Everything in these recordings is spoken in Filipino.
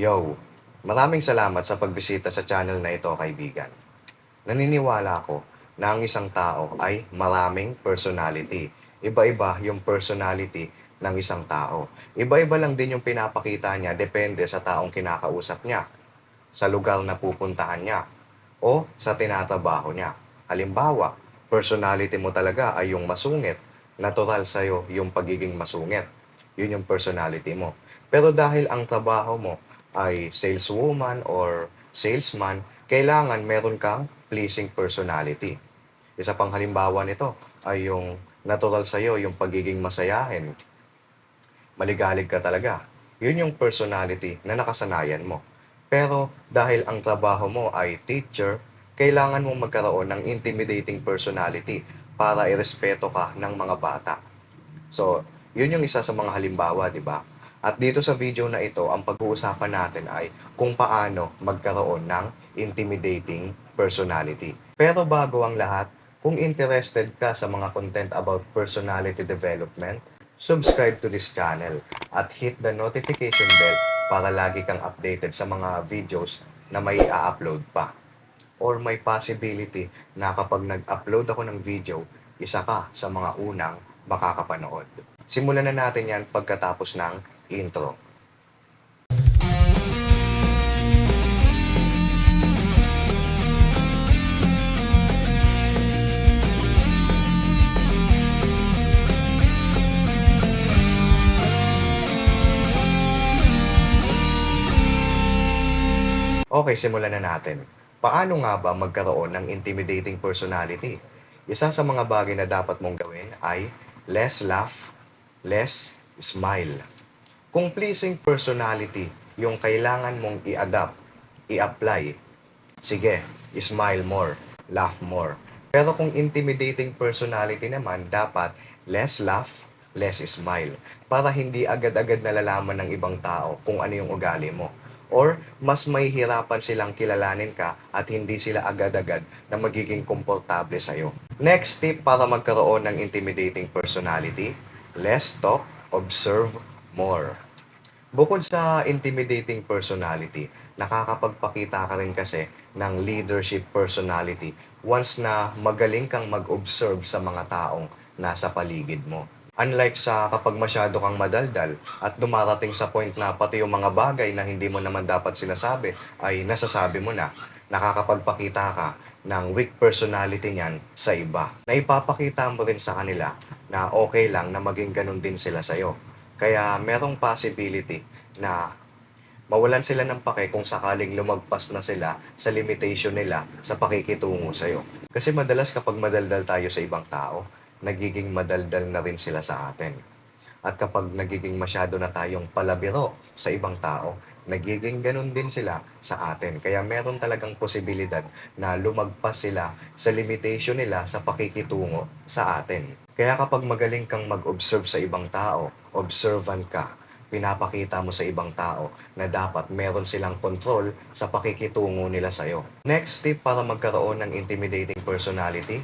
Yo, maraming salamat sa pagbisita sa channel na ito, kaibigan. Naniniwala ako na ang isang tao ay maraming personality. Iba-iba yung personality ng isang tao. Iba-iba lang din yung pinapakita niya depende sa taong kinakausap niya, sa lugar na pupuntahan niya, o sa tinatrabaho niya. Halimbawa, personality mo talaga ay yung masungit. Natural sa'yo yung pagiging masungit. Yun yung personality mo. Pero dahil ang trabaho mo ay saleswoman or salesman, kailangan meron kang pleasing personality. Isa pang halimbawa nito ay yung natural sa'yo, yung pagiging masayahin. Maligalig ka talaga. Yun yung personality na nakasanayan mo. Pero dahil ang trabaho mo ay teacher, kailangan mong magkaroon ng intimidating personality para irespeto ka ng mga bata. So, yun yung isa sa mga halimbawa, di ba? At dito sa video na ito, ang pag-uusapan natin ay kung paano magkaroon ng intimidating personality. Pero bago ang lahat, kung interested ka sa mga content about personality development, subscribe to this channel at hit the notification bell para lagi kang updated sa mga videos na may a-upload pa. Or may possibility na kapag nag-upload ako ng video, isa ka sa mga unang makakapanood. Simulan na natin yan pagkatapos ng intro. Okay, simulan na natin. Paano nga ba magkaroon ng intimidating personality? Isa sa mga bagay na dapat mong gawin ay less laugh, less smile. Kung pleasing personality yung kailangan mong i-adapt, i-apply, sige, smile more, laugh more. Pero kung intimidating personality naman, dapat less laugh, less smile. Para hindi agad-agad nalalaman ng ibang tao kung ano yung ugali mo. Or mas may hirapan silang kilalanin ka at hindi sila agad-agad na magiging komportable sa'yo. Next tip para magkaroon ng intimidating personality, less talk, observe more. Bukod sa intimidating personality, nakakapagpakita ka rin kasi ng leadership personality once na magaling kang mag-observe sa mga taong nasa paligid mo. Unlike sa kapag masyado kang madaldal at dumarating sa point na pati yung mga bagay na hindi mo naman dapat sinasabi ay nasasabi mo na, nakakapagpakita ka ng weak personality niyan sa iba. Na ipapakita mo rin sa kanila na okay lang na maging ganun din sila sa'yo. Kaya merong possibility na mawalan sila ng pake kung sakaling lumagpas na sila sa limitation nila sa pakikitungo sa'yo. Kasi madalas kapag madaldal tayo sa ibang tao, nagiging madaldal na rin sila sa atin. At kapag nagiging masyado na tayong palabiro sa ibang tao, nagiging ganun din sila sa atin. Kaya meron talagang posibilidad na lumagpas sila sa limitation nila sa pakikitungo sa atin. Kaya kapag magaling kang mag-observe sa ibang tao, observant ka, pinapakita mo sa ibang tao na dapat meron silang control sa pakikitungo nila sa'yo. Next tip para magkaroon ng intimidating personality,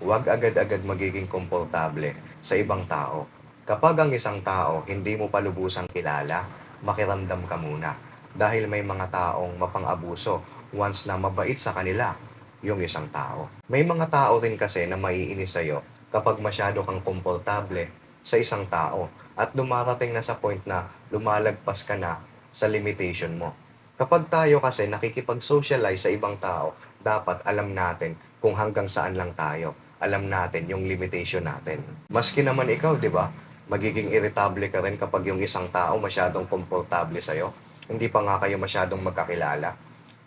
huwag agad-agad magiging komportable sa ibang tao. Kapag ang isang tao hindi mo pa lubusang kilala, makiramdam ka muna. Dahil may mga taong mapang-abuso once na mabait sa kanila yung isang tao. May mga tao rin kasi na maiinis sa'yo kapag masyado kang komportable sa isang tao at dumarating na sa point na lumalagpas ka na sa limitation mo. Kapag tayo kasi nakikipag-socialize sa ibang tao, dapat alam natin kung hanggang saan lang tayo. Alam natin yung limitation natin. Maski naman ikaw, di ba? Magiging irritable ka rin kapag yung isang tao masyadong komportable sa'yo. Hindi pa nga kayo masyadong magkakilala.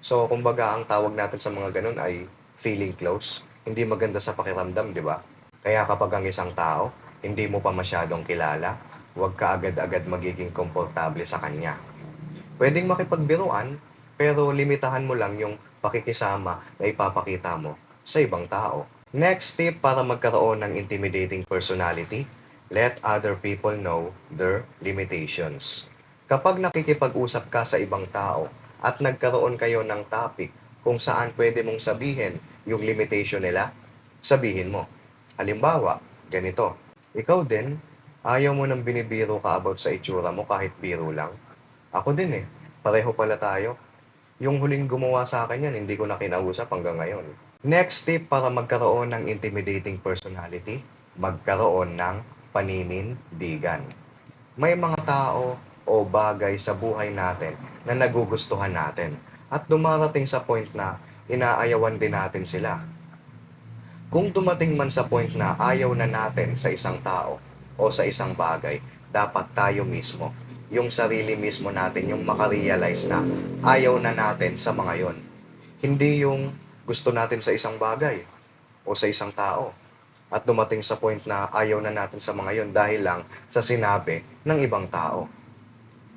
So, kumbaga, ang tawag natin sa mga ganun ay feeling close. Hindi maganda sa pakiramdam, di ba? Kaya kapag ang isang tao, hindi mo pa masyadong kilala, huwag ka agad-agad magiging komportable sa kanya. Pwedeng makipagbiruan, pero limitahan mo lang yung pakikisama na ipapakita mo sa ibang tao. Next tip para magkaroon ng intimidating personality, let other people know their limitations. Kapag nakikipag-usap ka sa ibang tao at nagkaroon kayo ng topic kung saan pwede mong sabihin yung limitation nila, sabihin mo. Halimbawa, ganito. Ikaw din, ayaw mo nang binibiro ka about sa itsura mo kahit biro lang. Ako din eh. pareho pala tayo. Yung huling gumawa sa akin yan, hindi ko na kinausap hanggang ngayon. Next tip para magkaroon ng intimidating personality, magkaroon ng paninindigan. May mga tao o bagay sa buhay natin na nagugustuhan natin at dumarating sa point na inaayawan din natin sila. Kung dumating man sa point na ayaw na natin sa isang tao o sa isang bagay, dapat tayo mismo, yung sarili mismo natin, yung makarealize na ayaw na natin sa mga yon. Hindi yung gusto natin sa isang bagay o sa isang tao at dumating sa point na ayaw na natin sa mga yon dahil lang sa sinabi ng ibang tao.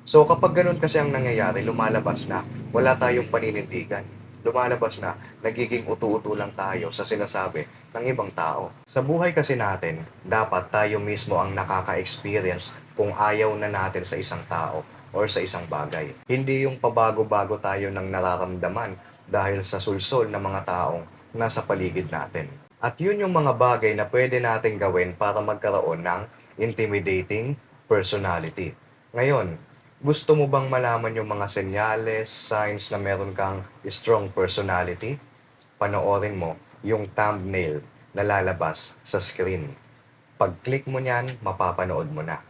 So kapag ganun kasi ang nangyayari, lumalabas na wala tayong paninindigan. Lumalabas na nagiging utu-utu lang tayo sa sinasabi ng ibang tao. Sa buhay kasi natin, dapat tayo mismo ang nakaka-experience kung ayaw na natin sa isang tao or sa isang bagay. Hindi yung pabago-bago tayo ng nararamdaman dahil sa sulsol ng mga taong nasa paligid natin. At yun yung mga bagay na pwede natin gawin para magkaroon ng intimidating personality. Ngayon, gusto mo bang malaman yung mga senyales, signs na meron kang strong personality? Panoorin mo yung thumbnail na lalabas sa screen. Pag-click mo niyan, mapapanood mo na.